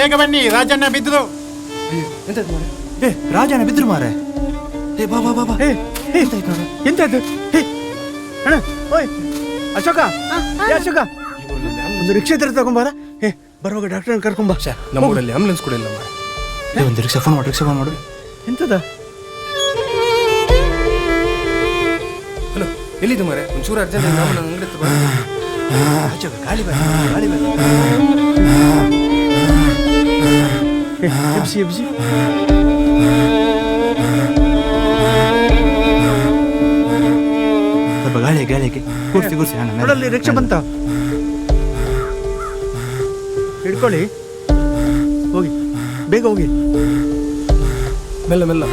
ಬೇಗ ಬನ್ನಿ ರಾಜಣ್ಣ ಬಿದ್ದು ಏ ರಾಜನ ಬಿದ್ರು ಮಾರೆ. ಏ ಬಾ ಬಾ ಬಾ ಬಾ. ಏ ಏ ಎಂತಾಯ್ತು ಹೇ ಅಣ್ಣ ಓಯ್ ಅಶೋಕ. ಏ ಅಶೋಕ. ಒಂದು ರಿಕ್ಷಾ ತರ ತಗೊಂಬಾರ ಏ ಬರುವಾಗ ಡಾಕ್ಟರ್ ಕರ್ಕೊಂಬಾ ನಮ್ಮೂರಲ್ಲಿ ಆಂಬುಲೆನ್ಸ್ ಕೂಡ ಇಲ್ಲ ಮಾರೆ. ಏ ಒಂದು ರಿಕ್ಷಾ ಫೋನ್ ಮಾಡಿ ರಿಕ್ಷಾ ಫೋನ್ ಮಾಡು. ಎಂತದ? ಹಲೋ ಎಲ್ಲಿದ್ದು ಮಾರೆ? ಒಂಚೂರು ಅರ್ಜೆಂಟ್ ನಮ್ಮ ಅಂಗಡಿ ಹತ್ರ ಬಾ. ಅಶೋಕ ಗಾಳಿ ಬಾ ಗಾಳಿ ಬಾ. ಏ ಎಬ್ಸಿ ಎಬ್ಸಿ ಸ್ವಲ್ಪ ಗಾಳಿ ಗಾಳಿಗೆ ಕೂರ್ಸಿ ಕೂರ್ಸಿ ಅಣ್ಣ ಮೇಲೆ. ನೋಡಲ್ಲಿ ರಿಕ್ಷಾ ಬಂತ? ಹಿಡ್ಕೊಳ್ಳಿ. ಹೋಗಿ. ಬೇಗ ಹೋಗಿ. ಮೆಲ್ಲ ಮೆಲ್ಲ.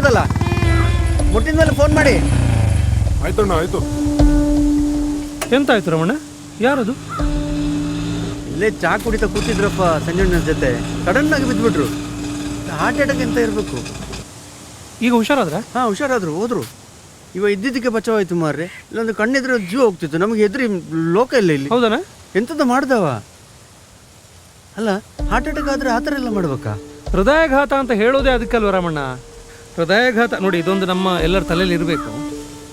ಇಬ್ರಿಗೆ ಹೋಗ್ಬೋದಲ್ಲ ಮುಟ್ಟಿದ ಮೇಲೆ ಫೋನ್ ಮಾಡಿ ಆಯ್ತಣ್ಣ ಆಯ್ತು. ಎಂತಾಯ್ತು ರಮಣ? ಯಾರದು? ಇಲ್ಲೇ ಚಾ ಕುಡಿತಾ ಕೂತಿದ್ರಪ್ಪ ಸಂಜಣ್ಣ ಜೊತೆ. ಸಡನ್ ಆಗಿ ಬಿದ್ದುಬಿಟ್ರು ಹಾರ್ಟ್ ಅಟ್ಯಾಕ್ ಅಂತ ಇರಬೇಕು. ಈಗ ಹುಷಾರಾದ್ರ? ಹಾ ಹುಷಾರಾದ್ರು ಹೋದ್ರು. ಇವ ಇದ್ದಿದ್ದಕ್ಕೆ ಬಚಾವಾಯ್ತು ಮಾರ್ರೆ. ಇಲ್ಲೊಂದು ಕಣ್ಣಿದ್ರೆ ಜೀವ ಹೋಗ್ತಿತ್ತು. ನಮಗೆ ಎದುರಿ ಲೋಕ ಇಲ್ಲ ಇಲ್ಲಿ. ಹೌದನ? ಎಂಥದ್ದು ಮಾಡ್ದವ? ಅಲ್ಲ ಹಾರ್ಟ್ ಅಟ್ಯಾಕ್ ಆದ್ರೆ ಆ ಥರ ಎಲ್ಲ ಮಾಡ್ಬೇಕಾ? ಹೃದಯಾಘಾತ ಅಂತ ಹೇಳೋದೇ ಅದಕ್ಕಲ್ವ ರಮಣ್ಣ? ಹೃದಯಾಘಾತ ನೋಡಿ ಇದೊಂದು ನಮ್ಮ ಎಲ್ಲರ ತಲೆಯಲ್ಲಿ ಇರಬೇಕು.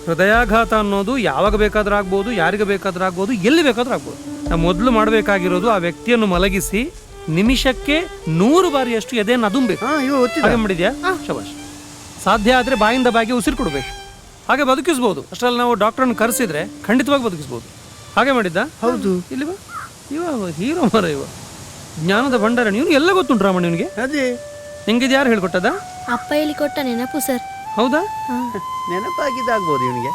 ಹೃದಯಾಘಾತ ಅನ್ನೋದು ಯಾವಾಗ ಬೇಕಾದ್ರೂ ಆಗ್ಬೋದು ಯಾರಿಗೆ ಬೇಕಾದ್ರೂ ಆಗ್ಬೋದು ಎಲ್ಲಿ ಬೇಕಾದರೂ ಆಗ್ಬೋದು. ನಾವು ಮೊದಲು ಮಾಡಬೇಕಾಗಿರೋದು ಆ ವ್ಯಕ್ತಿಯನ್ನು ಮಲಗಿಸಿ ನಿಮಿಷಕ್ಕೆ ನೂರು ಬಾರಿಯಷ್ಟು ಎದೆಯನ್ನು ಅದುಂಬೇಕು. ಹಾಗೆ ಮಾಡಿದ್ಯಾ? ಶಬಾಷ್. ಸಾಧ್ಯ ಆದರೆ ಬಾಯಿಂದ ಬಾಯಿಗೆ ಉಸಿರು ಕೊಡಬೇಕು. ಹಾಗೆ ಬದುಕಿಸ್ಬೋದು. ಅಷ್ಟರಲ್ಲಿ ನಾವು ಡಾಕ್ಟರ್ನ ಕರೆಸಿದ್ರೆ ಖಂಡಿತವಾಗಿ ಬದುಕಿಸ್ಬೋದು. ಹಾಗೆ ಮಾಡಿದ್ದ? ಹೌದು. ಇಲ್ಲಿ ಇವ ಹೀರೋ ಮರ ಇವ. ಜ್ಞಾನದ ಭಂಡಾರ ಇವನು ಎಲ್ಲ ಗೊತ್ತುಂಟು ರಾಮಣ್ಣ ಇವನಿಗೆ? ಅದೇ. ನಿಂಗೆ ಯಾರು ಹೇಳ್ಕೊಟ್ಟದ? ಅಪ್ಪ ಹೇಳಿ ಕೊಟ್ಟ ನೆನಪು ಸರ್. ಹೌದಾ? ಹಾ. ನೆನಪಾಗಿದ್ದಾಗ್ಬೋದು ಇವನಿಗೆ.